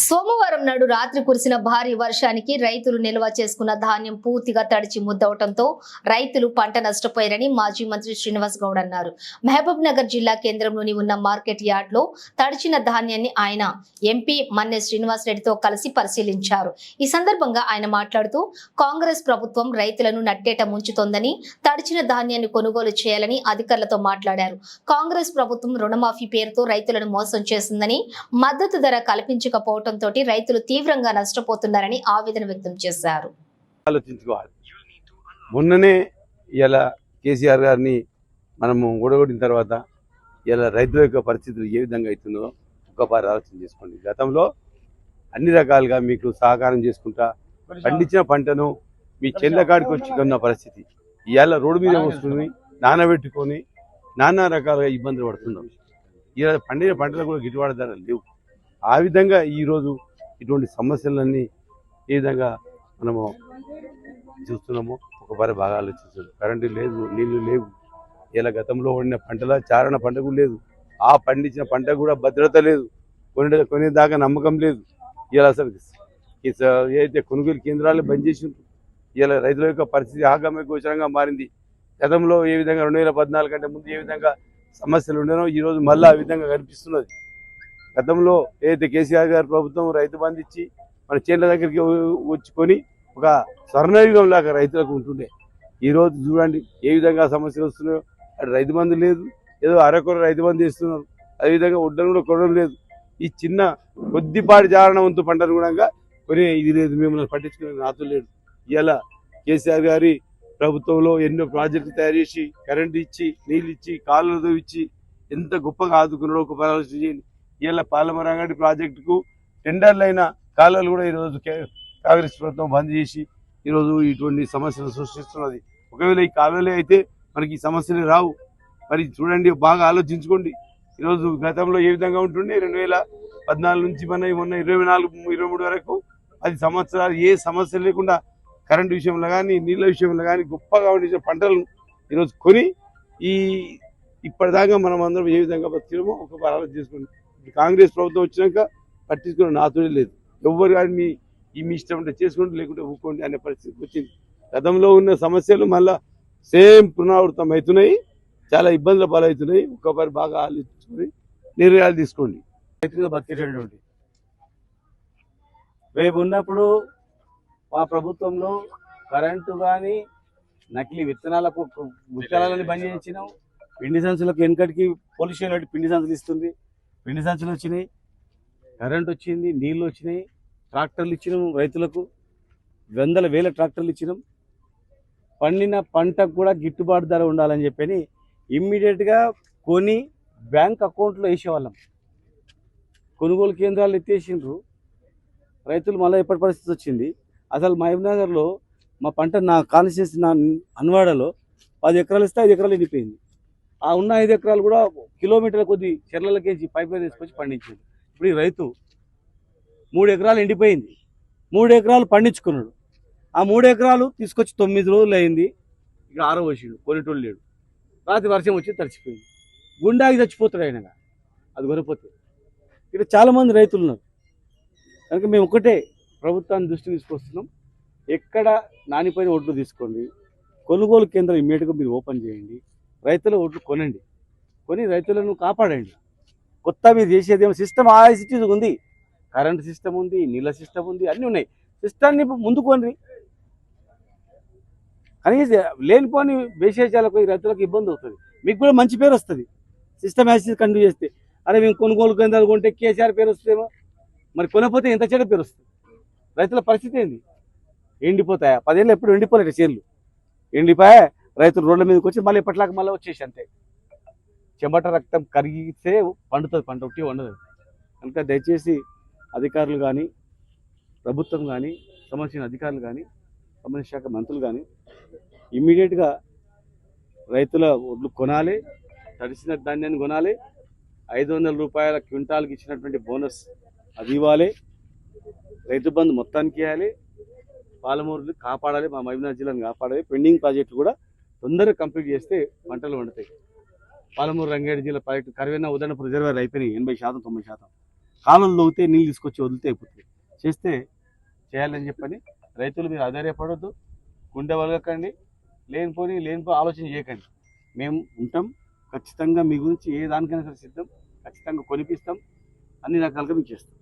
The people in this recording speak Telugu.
సోమవారం నాడు రాత్రి కురిసిన భారీ వర్షానికి రైతులు నిల్వ చేసుకున్న ధాన్యం పూర్తిగా తడిచి ముద్దవటంతో రైతులు పంట నష్టపోయారని మాజీ మంత్రి శ్రీనివాస్ గౌడ్ అన్నారు. మహబూబ్ నగర్ జిల్లా కేంద్రంలోని ఉన్న మార్కెట్ యార్డ్లో తడిచిన ధాన్యాన్ని ఆయన ఎంపీ మన్నె శ్రీనివాస్ రెడ్డితో కలిసి పరిశీలించారు. ఈ సందర్భంగా ఆయన మాట్లాడుతూ కాంగ్రెస్ ప్రభుత్వం రైతులను నట్టేట ముంచుతోందని తడిచిన ధాన్యాన్ని కొనుగోలు చేయాలని అధికారులతో మాట్లాడారు. కాంగ్రెస్ ప్రభుత్వం రుణమాఫీ పేరుతో రైతులను మోసం చేసిందని మద్దతు ధర కల్పించకపోవడం కల్పించకపోవడంతో రైతులు తీవ్రంగా నష్టపోతున్నారని ఆవేదన వ్యక్తం చేశారు. ఆలోచించుకోవాలి. మొన్ననే ఇలా కేసీఆర్ గారిని మనము ఓడగొట్టిన తర్వాత ఇలా రైతుల యొక్క పరిస్థితులు ఏ విధంగా అవుతుందో ఒక్కపారి ఆలోచన చేసుకోండి. గతంలో అన్ని రకాలుగా మీకు సహకారం చేసుకుంటా పండించిన పంటను మీ చెల్లకాడికి వచ్చి కొన్న పరిస్థితి. ఇవాళ రోడ్డు మీద వస్తుంది నానబెట్టుకొని నానా రకాలుగా ఇబ్బందులు పడుతున్నాం. ఇలా పండిన పంటలు కూడా గిట్టుబాటు ధర లేవు. ఆ విధంగా ఈరోజు ఇటువంటి సమస్యలన్నీ ఏ విధంగా మనము చూస్తున్నాము ఒక పరి బాగా ఆలోచిస్తుంది. కరెంటు లేదు నీళ్ళు లేవు. ఇలా గతంలో వండిన పంటల చారణ పంట లేదు. ఆ పండించిన పంట కూడా భద్రత లేదు. కొనే కొనేదాకా నమ్మకం లేదు. ఇలా అసలు ఈ ఏదైతే కొనుగోలు కేంద్రాలు బంద్ చేసి ఇలా రైతుల యొక్క పరిస్థితి ఆగమ్య గోచరంగా మారింది. గతంలో ఏ విధంగా రెండు వేల పద్నాలుగు కంటే ముందు ఏ విధంగా సమస్యలు ఉండేనో ఈ రోజు మళ్ళీ ఆ విధంగా కనిపిస్తున్నది. గతంలో ఏదైతే కేసీఆర్ గారి ప్రభుత్వం రైతు బంధు ఇచ్చి మన చేనుల దగ్గరికి వచ్చుకొని ఒక స్వర్ణయుగం లాగా రైతులకు ఉంటుండే. ఈ రోజు చూడండి ఏ విధంగా సమస్యలు వస్తున్నాయో. అటు రైతు బంధు లేదు. ఏదో అరకొర రైతు బంధు ఇస్తున్నారు అదేవిధంగా ఉడ్డను కూడా కొనడం లేదు. ఈ చిన్న కొద్దిపాటి జారణ వంతు పంటను కూడా కొని ఇది లేదు. మిమ్మల్ని పట్టించుకునే నాతో లేదు. ఇలా కేసీఆర్ గారి ప్రభుత్వంలో ఎన్నో ప్రాజెక్టులు తయారు చేసి కరెంటు ఇచ్చి నీళ్ళు ఇచ్చి కాళ్ళతో ఇచ్చి ఎంత గొప్పగా ఆదుకున్నాడో ఒక పరామర్శ చేయండి. ఇలా పాలమరంగడి ప్రాజెక్టుకు టెండర్లు అయిన కాలువలు కూడా ఈరోజు కే- కాంగ్రెస్ ప్రభుత్వం బంద్ చేసి ఈరోజు ఇటువంటి సమస్యలు సృష్టిస్తున్నది. ఒకవేళ ఈ కాలువలే అయితే మనకి ఈ సమస్యలు రావు. మరి చూడండి బాగా ఆలోచించుకోండి. ఈరోజు గతంలో ఏ విధంగా ఉంటుండే? రెండు వేల పద్నాలుగు నుంచి మన మొన్న ఇరవై నాలుగు ఇరవై మూడు వరకు పది సంవత్సరాలు ఏ సమస్య లేకుండా కరెంటు విషయంలో కానీ నీళ్ళ విషయంలో కానీ గొప్పగా ఉండే పంటలను ఈరోజు కొని ఈ ఇప్పటిదాకా మనం అందరం ఏ విధంగా బతికినామో ఒక ఆలోచన చేసుకోండి కాంగ్రెస్ ప్రభుత్వం వచ్చినాక పట్టించుకున్న నాతోనే లేదు. ఎవ్వరు కానీ మీ ఈ మీ ఇష్టం ఉంటే చేసుకోండి లేకుంటే ఊక్కోండి అనే పరిస్థితి వచ్చింది. గతంలో ఉన్న సమస్యలు మళ్ళా సేమ్ పునరావృతం అవుతున్నాయి. చాలా ఇబ్బందుల పాలవుతున్నాయి. ఒక్కొక్కరు బాగా ఆలోచించుకొని నిర్ణయాలు తీసుకోండి. బతికేటటువంటి రేపు ఉన్నప్పుడు మా ప్రభుత్వంలో కరెంటు కానీ నకిలీ విత్తనాలకు విత్తనాలని బంద్ చేయించినాం పిండి సంచులకు వెనకటికి పొల్యూషన్ పిండి సంచులు ఇస్తుంది. పిండి సంచులు వచ్చినాయి కరెంట్ వచ్చింది నీళ్ళు వచ్చినాయి ట్రాక్టర్లు ఇచ్చినాం రైతులకు వందల వేల ట్రాక్టర్లు ఇచ్చినాం పండిన పంటకు కూడా గిట్టుబాటు ధర ఉండాలని చెప్పని ఇమ్మీడియట్గా కొని బ్యాంక్ అకౌంట్లో వేసేవాళ్ళం. కొనుగోలు కేంద్రాలు ఎత్తేసిండ్రు. రైతులు మళ్ళీ ఎప్పటి పరిస్థితి వచ్చింది అసలు మహబూబ్నగర్లో మా పంట నా కాన్స్టిట్యూన్సీ నా అన్వాడలో పది ఎకరాలు ఇస్తే ఐదు ఎకరాలు ఎండిపోయింది. ఆ ఉన్న ఐదు ఎకరాలు కూడా కిలోమీటర్ల కొద్ది చెర్లకేసి పైప్ లైన్ తీసుకొచ్చి పండించింది ఇప్పుడు ఈ రైతు మూడు ఎకరాలు ఎండిపోయింది. మూడు ఎకరాలు పండించుకున్నాడు. ఆ మూడు ఎకరాలు తీసుకొచ్చి తొమ్మిది రోజులు అయింది. ఇక ఆరో వచ్చిండు కొనేటోళ్ళు లేడు. రాత్రి వర్షం వచ్చి తడిచిపోయింది. గుండాకి చచ్చిపోతాడు ఆయన అది కొనిపోతుంది ఇక్కడ చాలామంది రైతులు ఉన్నారు. కనుక మేము ఒకటే ప్రభుత్వాన్ని దృష్టి తీసుకొస్తున్నాం. ఎక్కడ నానిపోయిన ఒడ్లు తీసుకోండి. కొనుగోలు కేంద్రం ఇమ్మీడియట్గా మీరు ఓపెన్ చేయండి. రైతుల ఓట్లు కొనండి. కొని రైతులను కాపాడండి. కొత్త మీరు చేసేది ఏమో సిస్టమ్ ఆ సిటీస్ ఉంది. కరెంట్ సిస్టమ్ ఉంది నీళ్ళ సిస్టమ్ ఉంది అన్నీ ఉన్నాయి. సిస్టాన్ని ముందు కొనండి కనీసం లేనిపోని విశేషాలకు రైతులకు ఇబ్బంది అవుతుంది. మీకు కూడా మంచి పేరు వస్తుంది. సిస్టమ్ యాసిస్ కంటిన్యూ చేస్తే. అరే మేము కొనుగోలు కేంద్రాలు కొంటే కేసీఆర్ పేరు వస్తుందేమో. మరి కొనకపోతే ఎంత చెడ్డ పేరు వస్తుంది. రైతుల పరిస్థితి ఏంది? ఎండిపోతాయా? పదేళ్ళు ఎప్పుడు ఎండిపోలేట చేర్లు. ఎండిపోయా? రైతులు రోడ్ల మీదకి వచ్చి మళ్ళీ ఎప్పటిలాగా మళ్ళీ వచ్చేసి అంతే. చెమట రక్తం కరిగితే పండుతుంది పంట ఒకటి వండదు కనుక దయచేసి అధికారులు కానీ ప్రభుత్వం కానీ సంబంధించిన అధికారులు కానీ సంబంధించిన శాఖ మంత్రులు కానీ ఇమ్మీడియట్గా రైతుల ఒడ్లు కొనాలి తడిసిన ధాన్యాన్ని కొనాలి ఐదు వందల రూపాయల క్వింటాల్కి ఇచ్చినటువంటి బోనస్ అది ఇవ్వాలి రైతు బంధు మొత్తానికి ఇవ్వాలి పాలమూరుని కాపాడాలి మా మహబూబ్నగర్ జిల్లాను కాపాడాలి పెండింగ్ ప్రాజెక్టు కూడా తొందరగా కంప్లీట్ చేస్తే పంటలు వండుతాయి పాలమూరు రంగారెడ్డి జిల్లా ప్రాజెక్టు కరివేనా ఉదయన రిజర్వాయర్ అయిపోయినాయి ఎనభై శాతం తొంభై శాతం. కాలంలో లోగితే నీళ్ళు తీసుకొచ్చి వదిలితే అయిపోతుంది చేస్తే చేయాలని చెప్పని రైతులు మీరు ఆధారపడొద్దు గుండె వలగకండి లేనిపోని లేనిపో ఆలోచన చేయకండి. మేము ఉంటాం ఖచ్చితంగా మీ గురించి ఏ దానికైనా సరే సిద్ధం ఖచ్చితంగా కొనిపిస్తాం అన్ని రకాలుగా మీకు చేస్తాం.